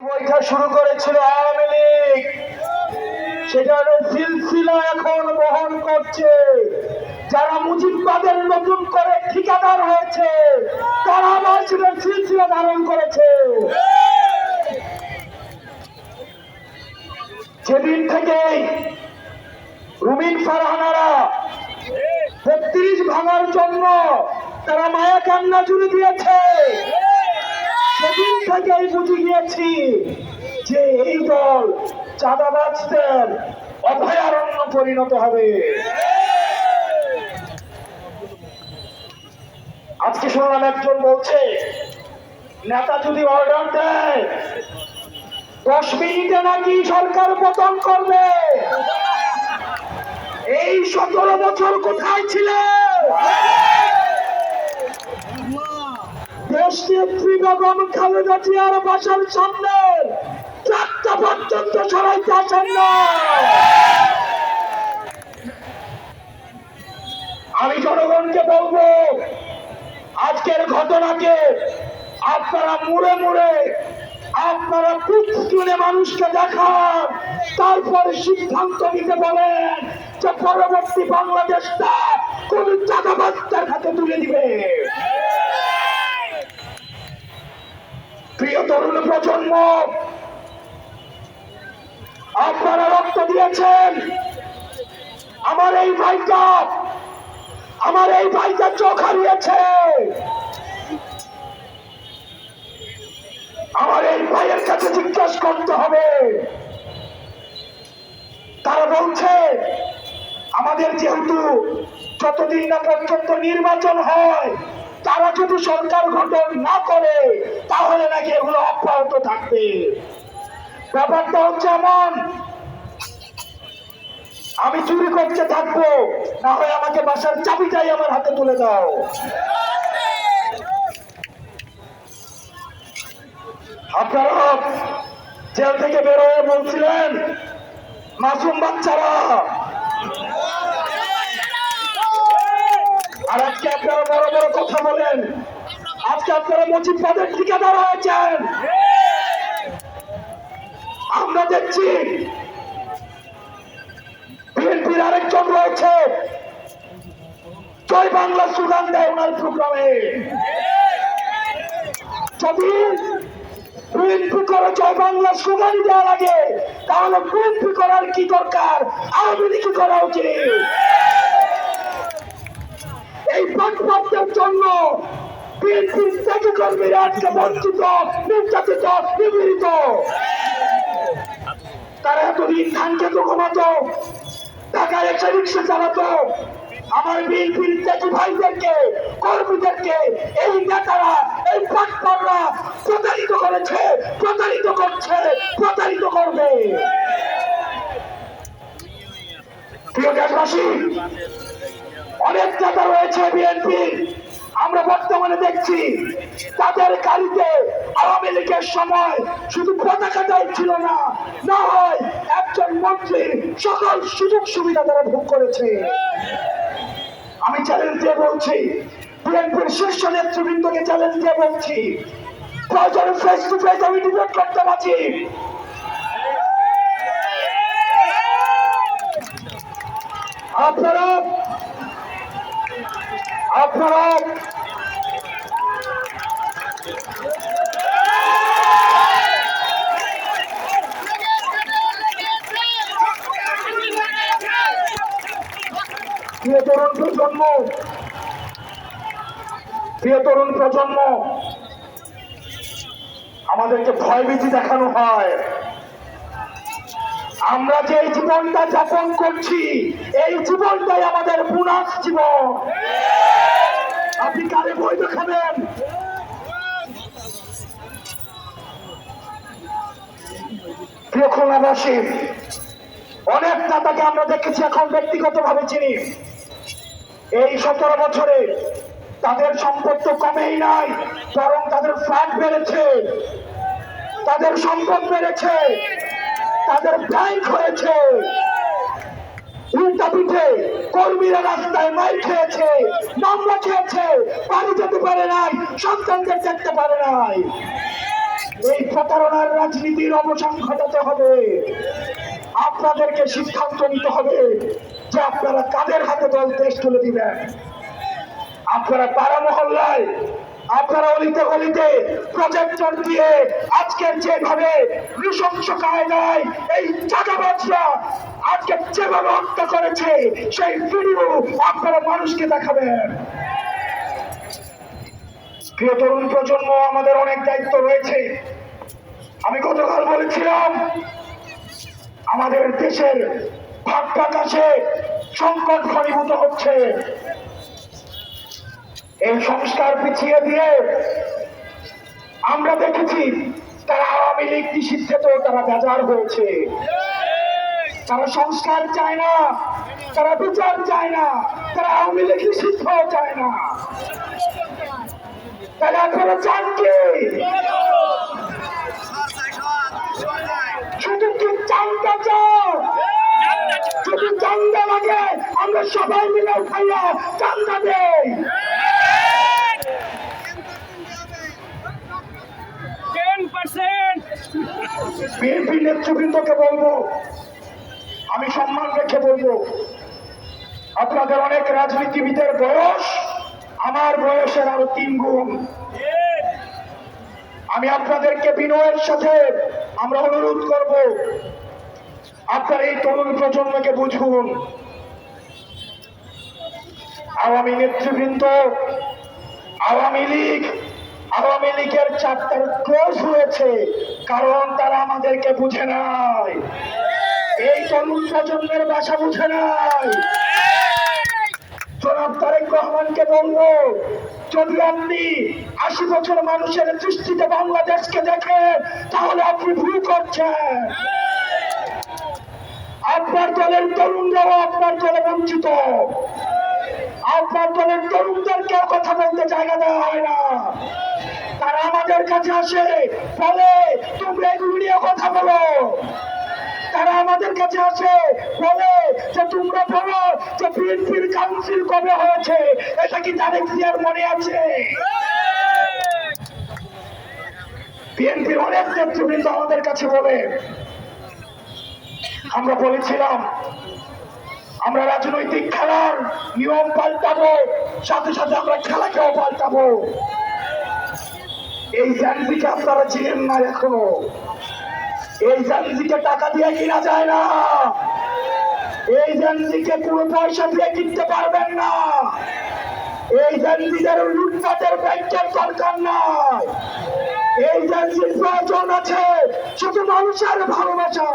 বৈঠা শুরু করেছিল আওয়ামী লীগ। সেটার সিলসিলা এখন বহন করছে। যারা মুজিববাদের নতুন করে ঠিকাদার হয়েছে, তারা আবার সেটার সিলসিলা ধারণ করেছে। সেদিন থেকেই রুমিন ফারহানারা বত্রিশ ভাঙার জন্য তারা মায়া কান্না জুড়ে দিয়েছে। সেদিন থেকেই বুঝে গিয়েছি যে এই দল চাঁদাবাজদের অভয়ারণ্য পরিণত হবে। আজকে শুনলাম একজন বলছে, নেতা যদি অর্ডার দেয়, দশ মিনিটে নাকি সরকার পতন করবে। এই সতেরো বছর কোথায় ছিল? দেশ নেত্রী বেগম খালেদা জিয়ার বাসার সামনে চারটা পর্যন্ত আসেন না। আমি জনগণকে বলব, আজকের ঘটনাকে আপনারা মুড়ে মুড়ে, আপনারা তুলে মানুষকে দেখান, তারপরে সিদ্ধান্ত নিতে বলেন যে পরবর্তী বাংলাদেশটা কোন চাঁদাবাজটার হাতে তুলে দিবে। প্রিয় তরুণ প্রজন্ম, আপনারা রক্ত দিয়েছেন। আমার এই ভাইটা, আমার এই ভাইটা চোখ হারিয়েছে। আমার এই ভাইয়ের কাছে জিজ্ঞেস করতে হবে। তারা বলছে, আমাদের যেহেতু যতদিন না পর্যন্ত নির্বাচন হয় তারা যদি সরকার গঠন না করে, তাহলে নাকি এগুলো অব্যাহত থাকবে। ব্যাপারটা হচ্ছে এমন, আমি চুরি করতে থাকব, না হয় আমাকে বাসার চাবিটাই আমার হাতে তুলে দাও। আপনারা জেল থেকে বেরোয় বলছিলেন, মাসুম বাচ্চারা আর আজকে আপনারা বড় বড় কথা বলেন। আজকে আপনারা মুজিব পদের ঠিকাদার হয়েছেন আমরা দেখছি বিএনপির আরেকজন রয়েছে। জয় বাংলা সুগান দেয় ওনার প্রোগ্রামে। যদি বিএনপি করে জয় বাংলা সুগান দেওয়া লাগে তাহলে বিএনপি করার কি দরকার? আওয়ামী লীগ করা উচিত। এই পাটপাটদের জন্য বিএনপির ত্যাগী কর্মীরা আজকে বঞ্চিত, নির্যাতিত, নিপীড়িত। তারা এতদিন ধান খেতে ঘুমাতো ঢাকায় এসে রিক্সা চালাতো। আমার বিএনপির ত্যাগী ভাইদেরকে, কর্মীদেরকে এই নেতারা, এই পাটপাটরা প্রতারিত করেছে, প্রতারিত করছে, প্রতারিত করবে। প্রিয় দেশবাসী অনেক নেতা রয়েছে বিএনপি। আমরা বর্তমানে দেখছি তাদের গাড়িতে আওয়ামী লীগের সময় শুধু পতাকাটাই ছিল না না হয় একজন মন্ত্রীর সকল সুযোগ সুবিধা তারা ভোগ করেছে। আমি চ্যালেঞ্জ দিয়ে বলছি, বিএনপির শীর্ষ নেতৃবৃন্দকে চ্যালেঞ্জ দিয়ে বলছি, প্রয়োজনে ফেস টু ফেস আমি ডিবেট করতে পারছি আপনারা আপনারা প্রিয় তরুণ প্রজন্ম, প্রিয় তরুণ প্রজন্ম, আমাদেরকে ভয়ভীতি দেখানো হয়। আমরা যে জীবনটা যাপন করছি, এই জীবনটাই আমাদের পুনাস জীবন। আপনি কারে বই দেখাবেন খুলনাবাসী অনেক নেতাকে আমরা দেখেছি এখন ব্যক্তিগত ভাবে চিনি। এই সতেরো বছরে তাদের সম্পদ তো কমেই নাই, বরং তাদের ফ্ল্যাট বেড়েছে। তাদের সম্পদ বেড়েছে, তাদের ব্যাংক হয়েছে। উল্টা পিঠে কর্মীরা রাস্তায় মার খেয়েছে, মামলা খেয়েছে, বাড়ি যেতে পারে নাই, সন্তানদের দেখতে পারে নাই। এই প্রতারণার রাজনীতির অবসান ঘটাতে হবে। আপনাদেরকে সিদ্ধান্ত নিতে হবে যে আপনারা কাদের হাতে দল দেশ তুলে দিবেন? আপনারা পাড়া মহল্লায়, আপনারা অলিতে গলিতে প্রজেক্টর দিয়ে আজকের যেভাবে নৃশংস কায়দায় এই চাঁদাবাজরা আজকে যেভাবে হত্যা করেছে, সেই ভিডিও আপনারা মানুষকে দেখাবেন। প্রিয় তরুণ প্রজন্ম, আমাদের অনেক দায়িত্ব রয়েছে। আমি গতকাল বলেছিলাম, আমাদের দেশের ভাগ আকাশে সংকট ঘনীভূত হচ্ছে। এই সংস্কার পিছিয়ে দিয়ে আমরা দেখেছি, তারা আওয়ামী লীগ নিষিদ্ধেতেও তারা বেজার হয়েছে। তারা সংস্কার চায় না তারা বিচার চায় না তারা আওয়ামী লীগ নিষিদ্ধ চায় না। তাহলে আপনারা চান কি? শুধু কি চান্দা চাও যদি চান্দা লাগে আমরা সবাই মিলে উঠাইয়া চান্দা দেই। বিএনপি নেতৃবৃন্দকে বলব আমি সম্মান রেখে বলব, আপনাদের অনেক রাজনীতিবিদের বয়স, আমার বয়সের আরও তিন গুণ। আমি আপনাদেরকে বিনয়ের সাথে আমরা অনুরোধ করব, আপনার এই তরুণ প্রজন্মকে বুঝুন। আওয়ামী নেতৃবৃন্দ, আওয়ামী লীগ, আওয়ামী লীগের চারটার ক্লোজ হয়েছে, কারণ তারা আমাদেরকে বুঝে নাই। এই তরুণ প্রজন্মের বাসা বুঝে নাই। জনাব তারেক রহমানকে বলব, যদি আপনি আশি বছর মানুষের দৃষ্টিতে বাংলাদেশকে দেখেন, তাহলে আপনি ভুল করছেন। আপনার দলের তরুণরাও আপনার দলে বঞ্চিত। আপনার দলের তরুণদেরকেও কথা বলতে জায়গা দেওয়া হয় না। তারা আমাদের কাছে আসে, বলে, তোমরা এগুলো নিয়ে কথা বলো। তারা আমাদের কাছে আসে, বলে যে তোমরা বলো যে বিএনপির কাউন্সিল কবে হয়েছে? এটা কি তারেক জিয়ার মনে আছে? বিএনপির অনেক নেতৃবৃন্দ আমাদের কাছে বলে, আমরা বলেছিলাম, আমরা রাজনৈতিক খেলার নিয়ম পাল্টাবো, সাথে সাথে আমরা খেলাকেও পাল্টাবো। এই জানজিকে আপনারা চিনেন না এখনও। এই জানজিকে টাকা দিয়ে কিনা যায় না। এই জানজিকে পুরো পয়সা দিয়ে কিনতে পারবেন না। এই জানজিদের লুটপাটের ব্যাংকের দরকার নাই। এই জানজির প্রয়োজন আছে শুধু মানুষের ভালোবাসা।